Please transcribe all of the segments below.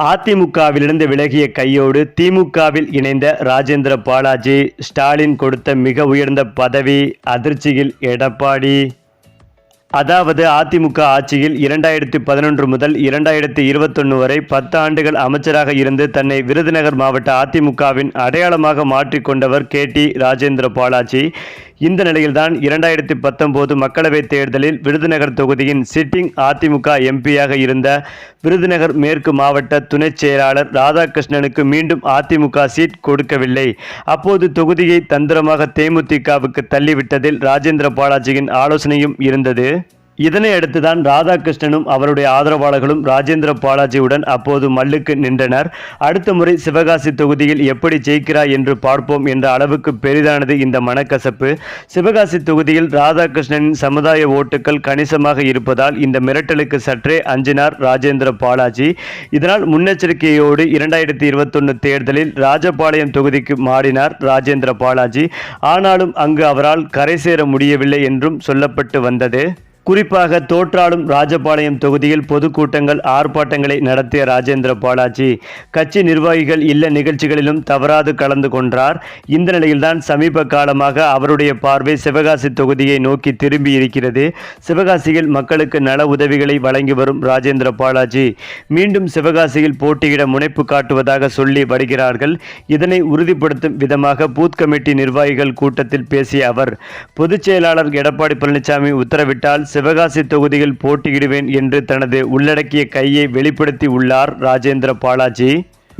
அதிமுகவிலிருந்து விலகிய கையோடு திமுகவில் இணைந்த ராஜேந்திர பாலாஜி ஸ்டாலின் கொடுத்த மிக உயர்ந்த பதவி அதிர்ச்சியில் எடப்பாடி. அதாவது அதிமுக ஆட்சியில் இரண்டாயிரத்தி பதினொன்று முதல் இரண்டாயிரத்தி இருபத்தொன்று வரை பத்து ஆண்டுகள் அமைச்சராக இருந்து தன்னை விருதுநகர் மாவட்ட அதிமுகவின் அடையாளமாக மாற்றிக்கொண்டவர் கே டி ராஜேந்திர பாலாஜி. இந்த நிலையில்தான் இரண்டாயிரத்தி பத்தொன்பது மக்களவைத் தேர்தலில் விருதுநகர் தொகுதியின் சிட்டிங் அதிமுக எம்பியாக இருந்த விருதுநகர் மேற்கு மாவட்ட துணைச் செயலாளர் ராதாகிருஷ்ணனுக்கு மீண்டும் அதிமுக சீட் கொடுக்கவில்லை. அப்போது தொகுதியை தந்திரமாக தேமுதிகவுக்கு தள்ளிவிட்டதில் ராஜேந்திர பாலாஜியின் ஆலோசனையும் இருந்தது. இதனை அடுத்துதான் ராதாகிருஷ்ணனும் அவருடைய ஆதரவாளர்களும் ராஜேந்திர பாலாஜியுடன் அப்போது மல்லுக்கு நின்றனர். அடுத்த முறை சிவகாசி தொகுதியில் எப்படி ஜெயிக்கிறார் என்று பார்ப்போம் என்ற அளவுக்கு பெரிதானது இந்த மனக்கசப்பு. சிவகாசி தொகுதியில் ராதாகிருஷ்ணனின் சமுதாய ஓட்டுகள் கணிசமாக இருப்பதால் இந்த மிரட்டலுக்கு சற்றே அஞ்சினார் ராஜேந்திர பாலாஜி. இதனால் முன்னெச்சரிக்கையோடு இரண்டாயிரத்தி இருபத்தொன்னு தேர்தலில் ராஜபாளையம் தொகுதிக்கு மாறினார் ராஜேந்திர பாலாஜி. ஆனாலும் அங்கு அவரால் கரை சேர முடியவில்லை என்றும் சொல்லப்பட்டு வந்தது. குறிப்பாக தோற்றாலும் ராஜபாளையம் தொகுதியில் பொதுக்கூட்டங்கள் ஆர்ப்பாட்டங்களை நடத்திய ராஜேந்திர பாலாஜி கட்சி நிர்வாகிகள் இல்ல நிகழ்ச்சிகளிலும் தவறாது கலந்து கொண்டார் இந்த நிலையில்தான் சமீப காலமாக அவருடைய பார்வை சிவகாசி தொகுதியை நோக்கி திரும்பி இருக்கிறது. சிவகாசியில் மக்களுக்கு நல உதவிகளை வழங்கி வரும் ராஜேந்திர பாலாஜி மீண்டும் சிவகாசியில் போட்டியிட முனைப்பு காட்டுவதாக சொல்லி வருகிறார்கள். இதனை உறுதிப்படுத்தும் விதமாக பூத் கமிட்டி நிர்வாகிகள் கூட்டத்தில் பேசிய அவர் பொதுச் செயலாளர் எடப்பாடி பழனிசாமி உத்தரவிட்டால் சிவகாசி தொகுதியில் போட்டியிடுவேன் என்று தனது உள்ளடக்கிய கையை வெளிப்படுத்தி உள்ளார் ராஜேந்திர பாலாஜி.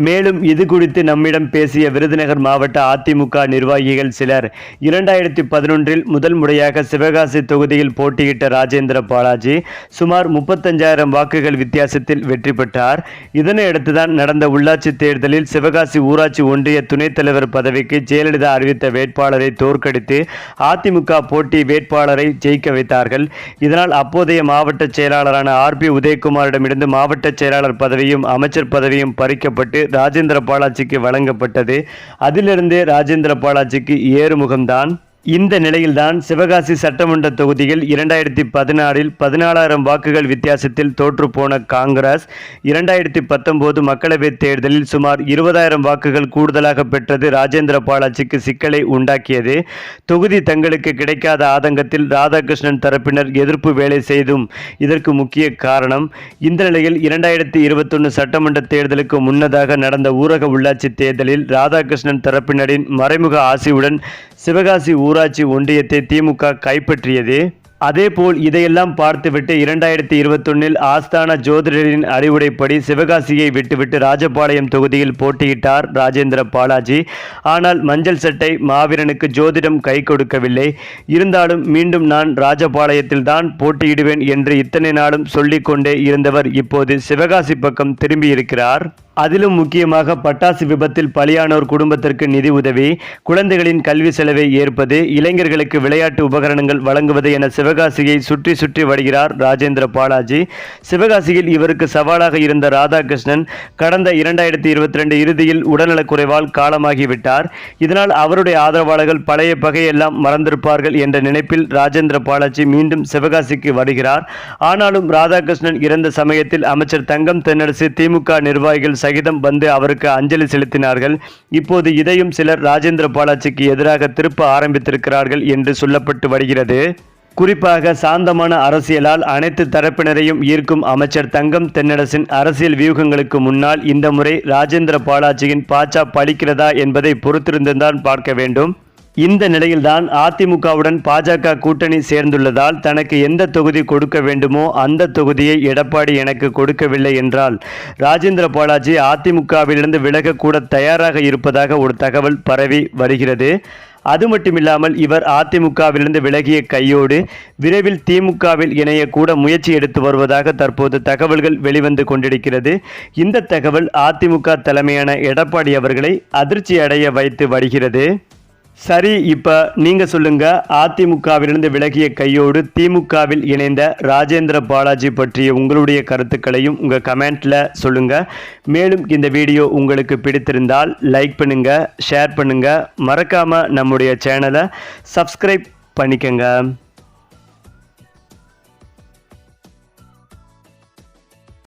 மேலும் இது குறித்து நம்மிடம் பேசிய விருதுநகர் மாவட்ட அதிமுக நிர்வாகிகள் சிலர். இரண்டாயிரத்தி பதினொன்றில் முதல் முறையாக சிவகாசி தொகுதியில் போட்டியிட்ட ராஜேந்திர பாலாஜி சுமார் முப்பத்தஞ்சாயிரம் வாக்குகள் வித்தியாசத்தில் வெற்றி பெற்றார். இதனையடுத்துதான் நடந்த உள்ளாட்சி தேர்தலில் சிவகாசி ஊராட்சி ஒன்றிய துணைத் தலைவர் பதவிக்கு ஜெயலலிதா அறிவித்த வேட்பாளரை தோற்கடித்து அதிமுக போட்டி வேட்பாளரை ஜெயிக்க வைத்தார்கள். இதனால் அப்போதைய மாவட்ட செயலாளரான ஆர் பி உதயகுமாரிடமிருந்து மாவட்ட செயலாளர் பதவியும் அமைச்சர் பதவியும் பறிக்கப்பட்டு ராஜேந்திர பாலாஜிக்கு வழங்கப்பட்டது. அதிலிருந்தே ராஜேந்திர பாலாஜிக்கு ஏறுமுகம்தான். இந்த நிலையில்தான் சிவகாசி சட்டமன்ற தொகுதியில் இரண்டாயிரத்தி பதினாறில் பதினாலாயிரம் வாக்குகள் வித்தியாசத்தில் தோற்றுப்போன காங்கிரஸ் இரண்டாயிரத்தி பத்தொன்பது மக்களவைத் தேர்தலில் சுமார் இருபதாயிரம் வாக்குகள் கூடுதலாக பெற்றது ராஜேந்திர பாலாஜிக்கு சிக்கலை உண்டாக்கியது. தொகுதி தங்களுக்கு கிடைக்காத ஆதங்கத்தில் ராதாகிருஷ்ணன் தரப்பினர் எதிர்ப்பு வேலை செய்தும் இதற்கு முக்கிய காரணம் இந்த நிலையில் இரண்டாயிரத்தி இருபத்தொன்று சட்டமன்ற தேர்தலுக்கு முன்னதாக நடந்த ஊரக உள்ளாட்சி தேர்தலில் ராதாகிருஷ்ணன் தரப்பினரின் மறைமுக ஆசையுடன் சிவகாசி ஊராட்சி ஒன்றியத்தை திமுக கைப்பற்றியது. அதேபோல் இதையெல்லாம் பார்த்துவிட்டு இரண்டாயிரத்தி இருபத்தொன்னில் ஆஸ்தான ஜோதிடரின் அறிவுரைப்படி சிவகாசியை விட்டுவிட்டு ராஜபாளையம் தொகுதியில் போட்டியிட்டார் ராஜேந்திர பாலாஜி. ஆனால் மஞ்சள் சட்டை மாவீரனுக்கு ஜோதிடம் கை கொடுக்கவில்லை. இருந்தாலும் மீண்டும் நான் ராஜபாளையத்தில் தான் போட்டியிடுவேன் என்று இத்தனை நாளும் சொல்லிக்கொண்டே இருந்தவர் இப்போது சிவகாசி பக்கம் திரும்பியிருக்கிறார். அதிலும் முக்கியமாக பட்டாசு விபத்தில் பலியானோர் குடும்பத்திற்கு நிதி உதவி குழந்தைகளின் கல்வி செலவை ஏற்பது இளைஞர்களுக்கு விளையாட்டு உபகரணங்கள் வழங்குவது என சிவகாசியை சுற்றி சுற்றி வருகிறார் ராஜேந்திர பாலாஜி. சிவகாசியில் இவருக்கு சவாலாக இருந்த ராதாகிருஷ்ணன் கடந்த இரண்டாயிரத்தி இருபத்தி ரெண்டு இறுதியில் உடல்நலக்குறைவால் காலமாகிவிட்டார். இதனால் அவருடைய ஆதரவாளர்கள் பழைய பகையெல்லாம் மறந்திருப்பார்கள் என்ற நினைப்பில் ராஜேந்திர பாலாஜி மீண்டும் சிவகாசிக்கு வருகிறார். ஆனாலும் ராதாகிருஷ்ணன் இறந்த சமயத்தில் அமைச்சர் தங்கம் தென்னரசு திமுக நிர்வாகிகள் சகிதம் வந்து அவருக்கு அஞ்சலி செலுத்தினார்கள். இப்போது இதையும் சிலர் ராஜேந்திர பாலாஜிக்கு எதிராக திருப்ப ஆரம்பித்திருக்கிறார்கள் என்று சொல்லப்பட்டு வருகிறது. குறிப்பாக சாந்தமான அரசியலால் அனைத்து தரப்பினரையும் ஈர்க்கும் அமைச்சர் தங்கம் தென்னரசின் அரசியல் வியூகங்களுக்கு முன்னால் இந்த முறை ராஜேந்திர பாலாஜியின் பாச்சா பழிக்கிறதா என்பதை பொறுத்திருந்துதான் பார்க்க வேண்டும். இந்த நிலையில்தான் அதிமுகவுடன் பாஜக கூட்டணி சேர்ந்துள்ளதால் தனக்கு எந்த தொகுதி கொடுக்க வேண்டுமோ அந்த தொகுதியை எடப்பாடி எனக்கு கொடுக்கவில்லை என்றால் ராஜேந்திர பாலாஜி அதிமுகவிலிருந்து விலகக்கூட தயாராக இருப்பதாக ஒரு தகவல் பரவி வருகிறது. அது மட்டுமில்லாமல் இவர் அதிமுகவிலிருந்து விலகிய கையோடு விரைவில் திமுகவில் இணையக்கூட முயற்சி எடுத்து வருவதாக தற்போது தகவல்கள் வெளிவந்து கொண்டிருக்கிறது. இந்த தகவல் அதிமுக தலைமையான எடப்பாடி அவர்களை அதிர்ச்சி அடைய வைத்து வருகிறது. சரி இப்போ நீங்கள் சொல்லுங்க. அதிமுகவிலிருந்து விலகிய கையோடு திமுகவில் இணைந்த ராஜேந்திர பாலாஜி பற்றிய உங்களுடைய கருத்துக்களையும் உங்கள் கமெண்ட்டில் சொல்லுங்கள் மேலும் இந்த வீடியோ உங்களுக்கு பிடித்திருந்தால் லைக் பண்ணுங்கள் ஷேர் பண்ணுங்கள் மறக்காமல் நம்முடைய சேனலை சப்ஸ்கிரைப் பண்ணிக்கங்க.